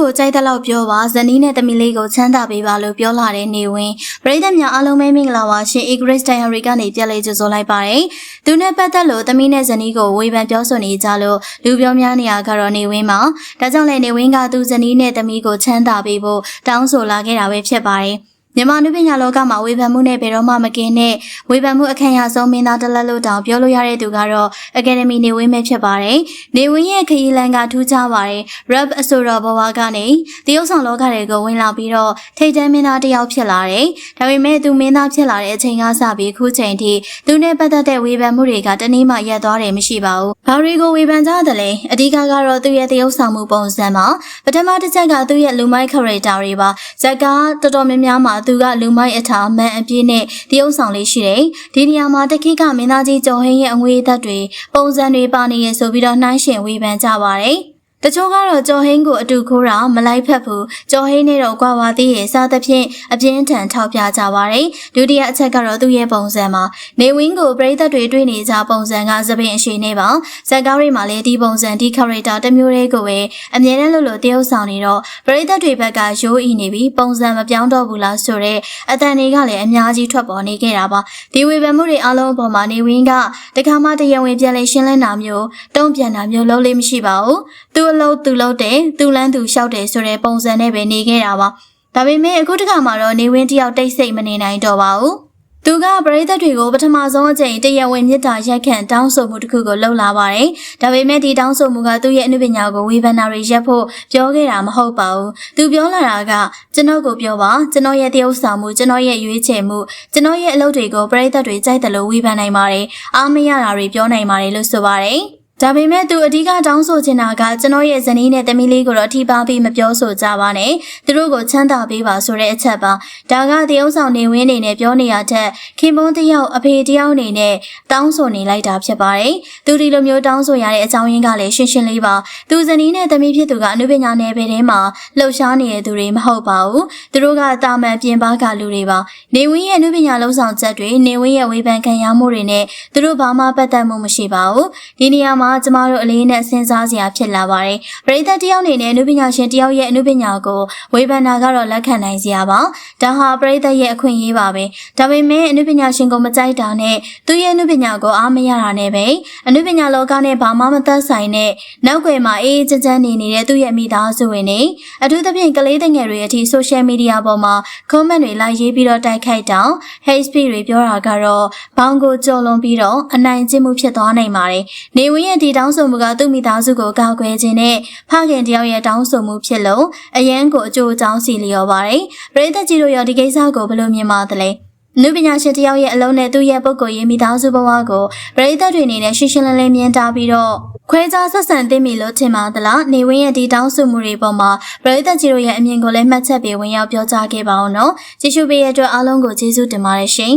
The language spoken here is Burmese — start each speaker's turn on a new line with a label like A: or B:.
A: ကိုကြိုက်တဲ့လောက်ပြောပါဇနီးနဲ့တမီလေးကိုချမ်းသာပေးပါလို့ပြောလာတဲ့နေဝင်ပရိသတ်များအားလုံးပဲမင်္ဂလာပါရှင် Igris Diary ကနေကြက်လေးကြိုဆိုလိုက်ပါတယ်သူနဲ့ပတ်သက်လို့တမီနဲ့ဇနီးကိုဝေဖန်ပြောဆိုနေကြလို့လူပြောများနေရကတော့နေဝင်မှာဒါကြောင့်လည်းနေဝင်ကသူဇနီးနဲ့တမီကိုချမ်းသာပေးဖို့တောင်းဆိုလာခဲ့တာပဲဖြစ်ပါတယ် မြန်မာနုပညာလောကမှာဝေဖန်မှုနဲ့ဘယ်တော့မှမကင်းတဲ့ဝေဖန်မှုအခမ်းအရဆုံးမင်းသားတလက်လို့တောင်ပြောလို့ရတဲ့သူကတော့အကယ်ဒမီနေဝင်းပဲဖြစ်ပါတယ်။နေဝင်းရဲ့ခရီးလန်ကထူးခြားပါတယ်။ rap အဆိုတော်ဘဝကနေတရုတ်ဆောင်လောကတွေကိုဝင်လာပြီးတော့ထိတ်တန်းမင်းသားတစ်ယောက်ဖြစ်လာတယ်။ဒါပေမဲ့သူမင်းသားဖြစ်လာတဲ့အချိန်ကစပြီးခုချိန်ထိသူနဲ့ပတ်သက်တဲ့ဝေဖန်မှုတွေကတနည်းမှရပ်သွားတယ်မရှိပါဘူး။ဘာတွေကိုဝေဖန်ကြတယ်လဲ။အဓိကကတော့သူရဲ့တရုတ်ဆောင်မှုပုံစံမှာပထမတစ်ချက်ကသူ့ရဲ့လူမိုက် character တွေပါ။ဇက်ကားတော်တော်များများမှာသူကလူမိုက်အထာမန်အပြည့်နဲ့တရုတ်ဆောင်လေးရှိတယ်။ဒီနေရာမှာတခိကမင်းသားကြီးကျော်ဟင်းရဲ့အငွေအသက်တွေပုံစံတွေပါနေရဆိုပြီးတော့နှိုင်းရှင်ဝေဖန်ကြပါတယ်။ တချို့ကတော့ကြော်ဟင်းကိုအတူခိုးတာမလိုက်ဖက်ဘူးကြော်ဟင်းနဲ့တော့ကွာဝါသေးရဲ့စားသဖြင့်အပြင်းထန်ထောက်ပြကြပါတယ်ဒုတိယအချက်ကတော့သူ့ရဲ့ပုံစံမှာနေဝင်းကိုပရိသတ်တွေတွေ့နေကြပုံစံကသပင်အရှိနေပါဇက်ကားတွေမှာလည်းဒီပုံစံဒီ character တစ်မျိုးလေးကိုပဲအမြဲတမ်းလို့လို့တရုပ်ဆောင်နေတော့ပရိသတ်တွေဘက်ကရိုးအီနေပြီးပုံစံမပြောင်းတော့ဘူးလားဆိုတော့အတန်တွေကလည်းအများကြီးထွက်ပေါ်နေခဲ့တာပါဒီဝေဖန်မှုတွေအလုံးအပေါ်မှာနေဝင်းကတခါမှတရားဝင်ပြန်လဲရှင်းလင်းတာမျိုးတုံ့ပြန်တာမျိုးလုပ်လို့မရှိပါဘူးသူ့အလုပ်သူလုပ်တယ်သူလန်းသူလျှောက်တယ်ဆိုတဲ့ပုံစံနဲ့ပဲနေခဲ့တာပါဒါပေမဲ့အခုတခါမှာတော့နေဝင်းတယောက်တိတ်ဆိတ်မနေနိုင်တော့ပါဘူးသူကပရိသတ်တွေကိုပထမဆုံးအကြိမ်တရားဝင်မြစ်တာရက်ခန့်တောင်းဆိုမှုတစ်ခုကိုလှုပ်လာပါတယ်။ဒါပေမဲ့ဒီတောင်းဆိုမှုကသူ့ရဲ့အနုပညာကိုဝေဖန်တာတွေရက်ဖို့ပြောခဲ့တာမဟုတ်ပါဘူး။သူပြောလာတာကကျွန်တော်ကိုပြောပါကျွန်တော်ရဲ့တရုပ်ဆောင်မှုကျွန်တော်ရဲ့ရွေးချယ်မှုကျွန်တော်ရဲ့အလုပ်တွေကိုပရိသတ်တွေကြိုက်တယ်လို့ဝေဖန်နိုင်ပါတယ်။အားမရတာတွေပြောနိုင်ပါတယ်လို့ဆိုပါတယ်။ ဒါပေမဲ့သူအဓိကတောင်းဆိုချင်တာကကျွန်တော်ရဲ့ဇနီးနဲ့သမီးလေးကိုတော့ထိပါပြီးမပြောဆိုကြပါနဲ့သူတို့ကိုချမ်းသာပေးပါဆိုတဲ့အချက်ပါဒါကတရုံဆောင်နေဝင်းနေနဲ့ပြောနေရတဲ့ခင်မွန်းတယောက်အဖေတယောက်နေနဲ့တောင်းဆိုနေလိုက်တာဖြစ်ပါတယ်သူဒီလိုမျိုးတောင်းဆိုရတဲ့အကြောင်းရင်းကလည်းရှင်းရှင်းလေးပါသူဇနီးနဲ့သမီးဖြစ်သူကအနုပညာနယ်ပယ်ထဲမှာလှုပ်ရှားနေတဲ့သူတွေမဟုတ်ပါဘူးသူတို့ကတာမန်ပြင်ပကလူတွေပါနေဝင်းရဲ့အနုပညာလှုပ်ဆောင်ချက်တွေနေဝင်းရဲ့ဝေဖန်ခံရမှုတွေနဲ့သူတို့ဘာမှပတ်သက်မှုမရှိပါဘူးဒီနေရာမှာမှာကျမတို့အလေးနဲ့စဉ်းစားစရာဖြစ်လာပါတယ်။ပရိသတ်တယောက်အနေနဲ့အနုပညာရှင်တယောက်ရဲ့အနုပညာကိုဝေဖန်တာကတော့လက်ခံနိုင်စရာပါ။ဒါဟာပရိသတ်ရဲ့အခွင့်အရေးပါပဲ။ဒါပေမဲ့အနုပညာရှင်ကိုမကြိုက်တာနဲ့သူ့ရဲ့အနုပညာကိုအားမရတာနဲ့ပဲအနုပညာလောကနဲ့ဘာမှမသက်ဆိုင်တဲ့နောက်ွယ်မှာအေးအေးချမ်းချမ်းနေနေတဲ့သူ့ရဲ့မိသားစုဝင်တွေအထူးသဖြင့်ကလေးငယ်တွေအထိ social media ပေါ်မှာ comment တွေလိုက်ရေးပြီးတော့တိုက်ခိုက်တောင်း hate speech တွေပြောတာကတော့ဘောင်ကိုကြော်လွန်ပြီးတော့အနိုင်ကျင့်မှုဖြစ်သွားနိုင်ပါတယ်။နေဝင်းရဲ့ဒီတောင်းဆိုမှုကသူ့မိသားစုကိုကာကွယ်ခြင်းနဲ့ဖခင်တယောက်ရဲ့တောင်းဆိုမှုဖြစ်လို့အရန်ကိုအကျိုးအကြောင်းစီလျော်ပါတယ်။ပရိသတ်ကြီးတို့ရောဒီကိစ္စကိုဘယ်လိုမြင်ပါသလဲ။နုပညာရှင်တယောက်ရဲ့အလုံးနဲ့သူ့ရဲ့ပုဂ္ဂိုလ်ရေးမိသားစုဘဝကိုပရိသတ်တွေအနေနဲ့ရှင်းရှင်းလင်းလင်းမြင်တာပြီးတော့ခွဲခြားဆက်ဆံသိမိလို့ထင်ပါသလားနေဝင်းရဲ့ဒီတောင်းဆိုမှုတွေပေါ်မှာပရိသတ်ကြီးတို့ရဲ့အမြင်ကိုလည်းမှတ်ချက်ပေးဝင်ရောက်ပြောကြားခဲ့ပါအောင်နော်ကြည့်ရှုပေးရတဲ့အတွက်အားလုံးကိုကျေးဇူးတင်ပါတယ်ရှင်